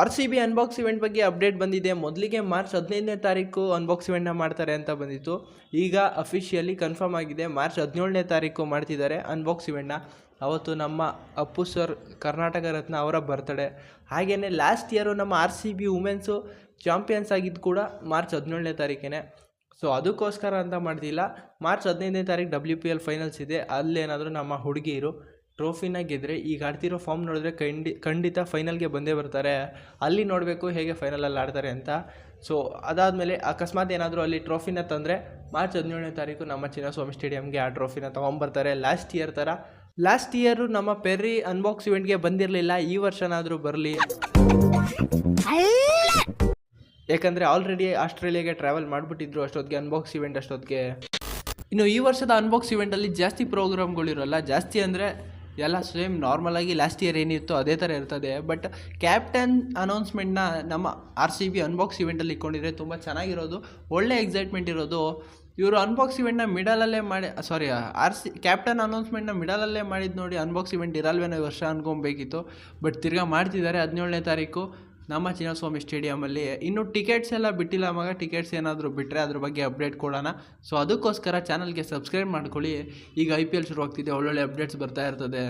R C B unbox event ಬಗ್ಗೆ update ಬಂದಿದೆ. ಮೊದಲಿಗೆ ಮಾರ್ಚ್ ಹದಿನೈದನೇ ತಾರೀಕು ಅನ್ಬಾಕ್ಸ್ ಇವೆಂಟ್ನ ಮಾಡ್ತಾರೆ ಅಂತ ಬಂದಿತ್ತು. ಈಗ ಅಫಿಷಿಯಲಿ ಕನ್ಫರ್ಮ್ ಆಗಿದೆ. ಮಾರ್ಚ್ ಹದಿನೇಳನೇ ತಾರೀಕು ಮಾಡ್ತಿದ್ದಾರೆ ಅನ್ಬಾಕ್ಸ್ ಇವೆಂಟ್ನ ಅವತ್ತು ನಮ್ಮ ಅಪ್ಪು ಸರ್ ಕರ್ನಾಟಕ ರತ್ನ ಅವರ ಬರ್ತಡೆ ಹಾಗೆಯೇ ಲಾಸ್ಟ್ ಇಯರು ನಮ್ಮ R C B women's champions ಆಗಿದ್ದು ಕೂಡ ಮಾರ್ಚ್ ಹದಿನೇಳನೇ ತಾರೀಕೇ ಸೊ ಅದಕ್ಕೋಸ್ಕರ ಅಂತ ಮಾಡ್ತಿಲ್ಲ. ಮಾರ್ಚ್ ಹದಿನೈದನೇ ತಾರೀಕು ಡಬ್ಲ್ಯೂ ಪಿ ಎಲ್ ಫೈನಲ್ಸ್ ಇದೆ. ಅಲ್ಲೇನಾದರೂ ನಮ್ಮ ಹುಡುಗಿಯರು ಟ್ರೋಫಿನ ಗೆದ್ದರೆ ಈಗ ಆಡ್ತಿರೋ ಫಾರ್ಮ್ ನೋಡಿದ್ರೆ ಖಂಡಿ, ಖಂಡಿತ ಫೈನಲ್ಗೆ ಬಂದೇ ಬರ್ತಾರೆ. ಅಲ್ಲಿ ನೋಡಬೇಕು ಹೇಗೆ ಫೈನಲಲ್ಲಿ ಆಡ್ತಾರೆ ಅಂತ. ಸೊ ಅದಾದಮೇಲೆ ಅಕಸ್ಮಾತ್ ಏನಾದರೂ ಅಲ್ಲಿ ಟ್ರೋಫಿನ ತಂದರೆ ಮಾರ್ಚ್ ಹದಿನೇಳನೇ ತಾರೀಕು ನಮ್ಮ ಚಿನ್ನಸ್ವಾಮಿ ಸ್ಟೇಡಿಯಮ್ಗೆ ಆ ಟ್ರೋಫಿನ ತೊಗೊಂಬರ್ತಾರೆ ಲಾಸ್ಟ್ ಇಯರ್ ಥರ ಲಾಸ್ಟ್ ಇಯರು ನಮ್ಮ ಪೆರ್ರಿ ಅನ್ಬಾಕ್ಸ್ ಇವೆಂಟ್ಗೆ ಬಂದಿರಲಿಲ್ಲ. ಈ ವರ್ಷನಾದರೂ ಬರಲಿ. ಯಾಕಂದರೆ ಆಲ್ರೆಡಿ ಆಸ್ಟ್ರೇಲಿಯಾಗೆ ಟ್ರಾವೆಲ್ ಮಾಡಿಬಿಟ್ಟಿದ್ರು ಅಷ್ಟೊತ್ತಿಗೆ ಅನ್ಬಾಕ್ಸ್ ಇವೆಂಟ್ ಅಷ್ಟೊತ್ತಿಗೆ. ಇನ್ನು ಈ ವರ್ಷದ ಅನ್ಬಾಕ್ಸ್ ಇವೆಂಟಲ್ಲಿ ಜಾಸ್ತಿ ಪ್ರೋಗ್ರಾಮ್ಗಳಿರೋಲ್ಲ ಜಾಸ್ತಿ ಅಂದರೆ ಎಲ್ಲ ಸೇಮ್ ನಾರ್ಮಲಾಗಿ ಲಾಸ್ಟ್ ಇಯರ್ ಏನಿತ್ತು ಅದೇ ಥರ ಇರ್ತದೆ. ಬಟ್ ಕ್ಯಾಪ್ಟನ್ ಅನೌನ್ಸ್ಮೆಂಟ್ನ ನಮ್ಮ ಆರ್ ಸಿ ಬಿ ಅನ್ಬಾಕ್ಸ್ ಇವೆಂಟಲ್ಲಿ ಇಟ್ಕೊಂಡಿದ್ರೆ ತುಂಬ ಚೆನ್ನಾಗಿರೋದು, ಒಳ್ಳೆ ಎಕ್ಸೈಟ್ಮೆಂಟ್ ಇರೋದು. ಇವರು ಅನ್ಬಾಕ್ಸ್ ಇವೆಂಟ್ನ ಮಿಡಲಲ್ಲೇ ಮಾಡಿ ಸಾರಿ ಆರ್ ಸಿ ಕ್ಯಾಪ್ಟನ್ ಅನೌನ್ಸ್ಮೆಂಟ್ನ ಮಿಡಲಲ್ಲೇ ಮಾಡಿದ್ದು ನೋಡಿ ಅನ್ಬಾಕ್ಸ್ ಇವೆಂಟ್ ಇರಲ್ವೇನೋ ವರ್ಷ ಅನ್ಕೊಬೇಕಿತ್ತು. ಬಟ್ ತಿರ್ಗಾ ಮಾಡ್ತಿದ್ದಾರೆ ಹದಿನೇಳನೇ ತಾರೀಕು. ನಮ್ಮ ಚಿನ್ನಸ್ವಾಮಿ ಸ್ಟೇಡಿಯಮಲ್ಲಿ ಇನ್ನು ಟಿಕೆಟ್ಸ್ ಎಲ್ಲ ಬಿಟ್ಟಿಲ್ಲ ಮಗ ಟಿಕೆಟ್ಸ್ ಏನಾದರೂ ಬಿಟ್ಟರೆ ಅದ್ರ ಬಗ್ಗೆ ಅಪ್ಡೇಟ್ ಕೊಡೋಣ. ಸೊ ಅದಕ್ಕೋಸ್ಕರ ಚಾನಲ್ಗೆ ಸಬ್ಸ್ಕ್ರೈಬ್ ಮಾಡ್ಕೊಳ್ಳಿ. ಈಗ ಐ ಪಿ ಎಲ್ ಶುರುವಾಗ್ತಿದೆ, ಒಳ್ಳೊಳ್ಳೆ ಅಪ್ಡೇಟ್ಸ್ ಬರ್ತಾ ಇರ್ತದೆ.